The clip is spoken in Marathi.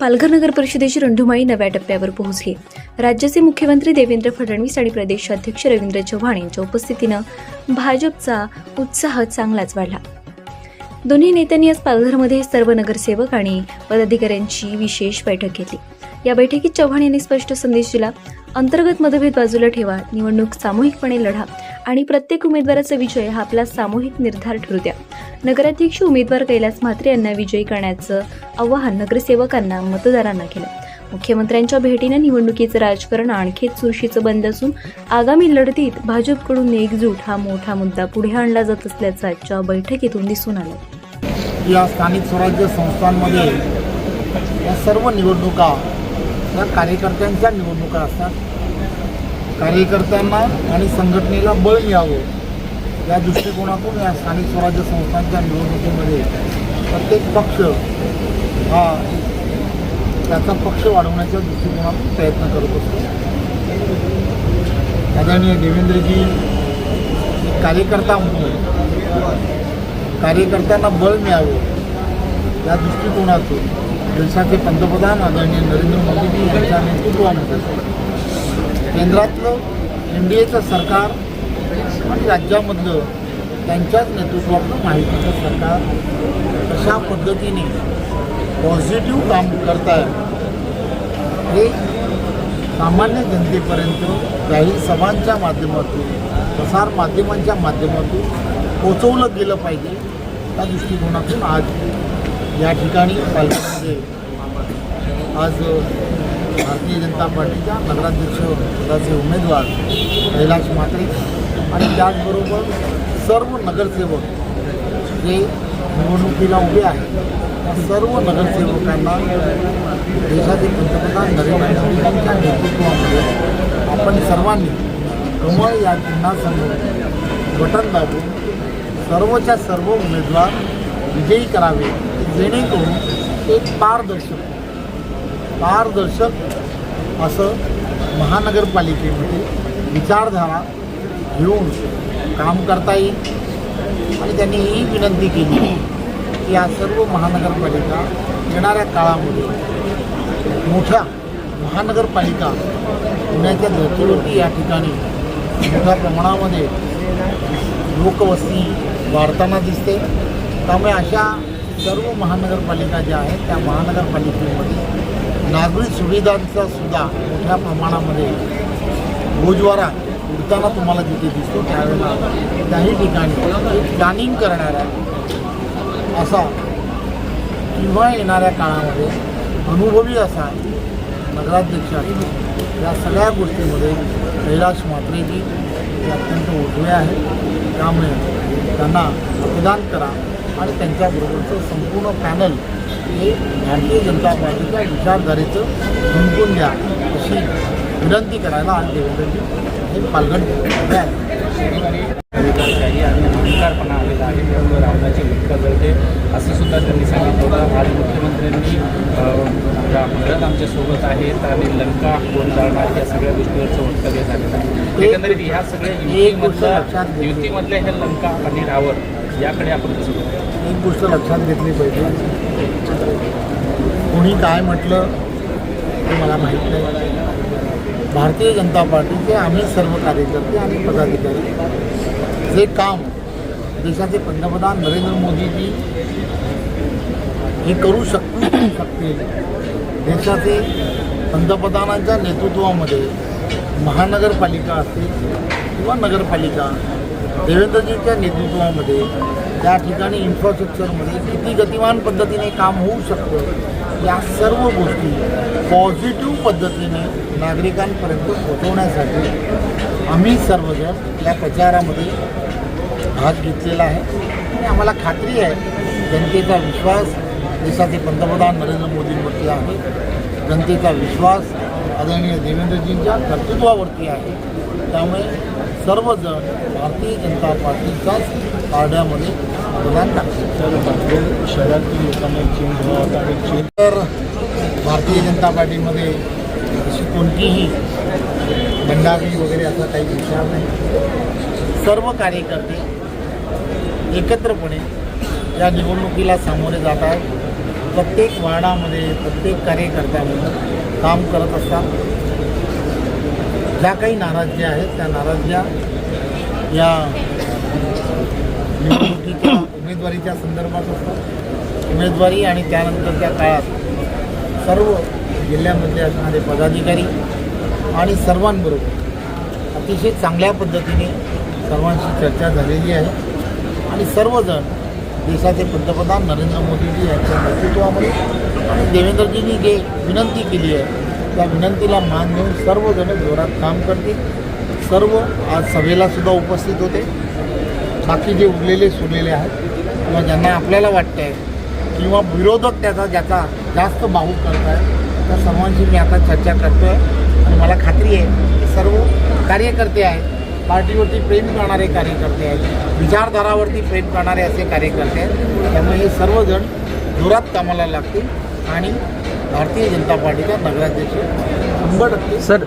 पालघर नगर परिषदेची रणधुमाळी नव्या टप्प्यावर पोहोचली. राज्याचे मुख्यमंत्री देवेंद्र फडणवीस आणि प्रदेशाध्यक्ष रवींद्र चव्हाण यांच्या उपस्थितीनं भाजपचा उत्साह चांगलाच वाढला. दोन्ही नेत्यांनी आज पालघरमध्ये सर्व नगरसेवक आणि पदाधिकाऱ्यांची विशेष बैठक घेतली. या बैठकीत चव्हाण यांनी स्पष्ट संदेश दिला अंतर्गत मतभेद बाजूला ठेवा निवडणूक सामूहिकपणे लढा आणि प्रत्येक उमेदवाराचा विजय हा आपला सामूहिक निर्धार ठरू द्या. नगराध्यक्ष उमेदवार कैलास म्हात्रे यांना विजयी करण्याचं आवाहन नगरसेवकांना मतदारांना केलं. मुख्यमंत्र्यांच्या भेटीनं निवडणुकीचं राजकारण आणखी चुरशीचं बंद असून आगामी लढतीत भाजपकडून एकजूट हा मोठा मुद्दा पुढे आणला जात असल्याचं आजच्या बैठकीतून दिसून आलं. या स्थानिक स्वराज्य संस्थांमध्ये या सर्व निवडणुका या कार्यकर्त्यांच्या निवडणुका असतात. कार्यकर्त्यांना आणि संघटनेला बळ मिळावं. या दृष्टिकोनातून या स्थानिक स्वराज्य संस्थांच्या निवडणुकीमध्ये प्रत्येक पक्ष हा त्याचा पक्ष वाढवण्याच्या दृष्टिकोनातून प्रयत्न करत असतो. आदरणीय देवेंद्रजी कार्यकर्ता म्हणून कार्यकर्त्यांना बळ मिळावं या दृष्टिकोनातून देशाचे पंतप्रधान आदरणीय नरेंद्र मोदीजी यांच्या नेतृत्वामध्ये केंद्रातलं एन डी एचं सरकार आणि राज्यामधलं त्यांच्याच नेतृत्वातलं माहितीचं सरकार कशा पद्धतीने पॉझिटिव्ह काम करत आहे हे सामान्य जनतेपर्यंत जाहीर सभांच्या माध्यमातून प्रसार माध्यमांच्या माध्यमातून पोचवलं गेलं पाहिजे. त्या दृष्टिकोनातून आज या ठिकाणी पालघरमध्ये आज भारतीय जनता पार्टीच्या नगराध्यक्ष पदाचे उमेदवार कैलाश मात्रे आणि त्याचबरोबर सर्व नगरसेवक जे निवडणुकीला उभे आहेत त्या सर्व नगरसेवकांना देशाचे पंतप्रधान नरेंद्र मोदी यांच्या नेतृत्वामध्ये आपण सर्वांनी कमळ या चिन्हासमोर बटन दाबून सर्वच्या सर्व उमेदवार विजयी करावे जेणेकरून एक पारदर्शक पारदर्शक असं महानगरपालिकेमध्ये विचारधारा घेऊन काम करता येईल. आणि त्यांनी ही विनंती केली की या सर्व महानगरपालिका येणाऱ्या काळामध्ये मोठ्या महानगरपालिका पुण्याच्या धर्तीवरती या ठिकाणी मोठ्या प्रमाणामध्ये लोकवस्ती वाढताना दिसते. त्यामुळे अशा सर्व महानगरपालिका ज्या आहेत त्या महानगरपालिकेमध्ये नागरी सुविधांचा सुद्धा मोठ्या प्रमाणामध्ये रोजवारा उडताना तुम्हाला जिथे दिसतो त्यावेळेला त्याही ठिकाणी एक प्लॅनिंग करणारा असा किंवा येणाऱ्या काळामध्ये अनुभवी असा नगराध्यक्ष या सगळ्या गोष्टीमध्ये कैलाश म्हात्रेजी हे अत्यंत उजवे आहेत. त्यामुळे त्यांना मतदान करा आणि त्यांच्याबरोबरचं संपूर्ण पॅनल हे भारतीय जनता पार्टीच्या विचारधारेचं जिंकून द्या अशी विनंती करायला आज देवेंद्रजी हे पालघर आणि अहंकारपणा आलेला आहे. त्यामुळे रावणाची भूमिका कळते असं सुद्धा त्यांनी सांगितलं आज मुख्यमंत्र्यांनी भारत आमच्यासोबत आहेत आणि लंका कोण जाणार या सगळ्या गोष्टीवरचं वक्तव्य झालेलं आहे. एकंदरीत ह्या सगळ्या एक गोष्ट युतीमधल्या. युतीमधल्या ह्या लंका आणि रावण याकडे आपण कसं? एक गोष्ट लक्षात घेतली पाहिजे. कोणी काय म्हटलं ते मला माहीत नाही. भारतीय जनता पार्टीचे आम्ही सर्व कार्यकर्ते आणि पदाधिकारी जे काम देशाचे पंतप्रधान नरेंद्र मोदीजी हे करू शक शकतील देशाचे पंतप्रधानांच्या नेतृत्वामध्ये महानगरपालिका असतील किंवा नगरपालिका देवेंद्रजींच्या नेतृत्वामध्ये त्या ठिकाणी इन्फ्रास्ट्रक्चरमध्ये किती गतिमान पद्धतीने काम होऊ शकतं या सर्व गोष्टी पॉझिटिव्ह पद्धतीने नागरिकांपर्यंत पोहोचवण्यासाठी आम्ही सर्वजण या प्रचारामध्ये भाग घेतलेला आहे. आणि आम्हाला खात्री आहे जनतेचा विश्वास देशाचे पंतप्रधान नरेंद्र मोदींवरती आहे. जनतेचा विश्वास आदरणीय देवेंद्रजींच्या कर्तृत्वावरती आहे. त्यामुळे सर्वजण भारतीय जनता पार्टीच्याच पारड्यामध्ये मतदान टाकतील. शहरातील लोकांना चेंज व्हावा आणि तर भारतीय जनता पार्टीमध्ये अशी कोणतीही बंडारी वगैरे असा काही विचार नाही. सर्व कार्यकर्ते एकत्रपणे या निवडणुकीला सामोरे जात आहेत. प्रत्येक वार्डामध्ये प्रत्येक कार्यकर्त्यामध्ये काम करत असतात. ज्या काही नाराजग्या आहेत त्या नाराजग्या या निवडणुकीच्या उमेदवारीच्या संदर्भात असतात. उमेदवारी आणि त्यानंतरच्या काळात सर्व जिल्ह्यामधले असणारे पदाधिकारी आणि सर्वांबरोबर अतिशय चांगल्या पद्धतीने सर्वांशी चर्चा झालेली आहे. आणि सर्वजण देशाचे पंतप्रधान नरेंद्र मोदीजी यांच्या नेतृत्वामध्ये आणि देवेंद्रजींनी जे विनंती केली आहे त्या विनंतीला मान देऊन सर्वजण जोरात काम करतील. सर्व आज सभेला सुद्धा उपस्थित होते. बाकी जे उरलेले सुरलेले आहेत किंवा ज्यांना आपल्याला वाटतं आहे किंवा विरोधक त्याचा ज्याचा जास्त बाहू करत आहे त्या सर्वांशी मी आता चर्चा करतो आहे आणि मला खात्री आहे की सर्व कार्यकर्ते आहेत पार्टीवरती प्रेम करणारे कार्यकर्ते आहेत विचारधारावरती प्रेम करणारे असे कार्यकर्ते आहेत. त्यामुळे हे सर्वजण जोरात कामाला लागतील आणि भारतीय जनता पार्टीचा नगराध्यक्ष शंभर टक्के सर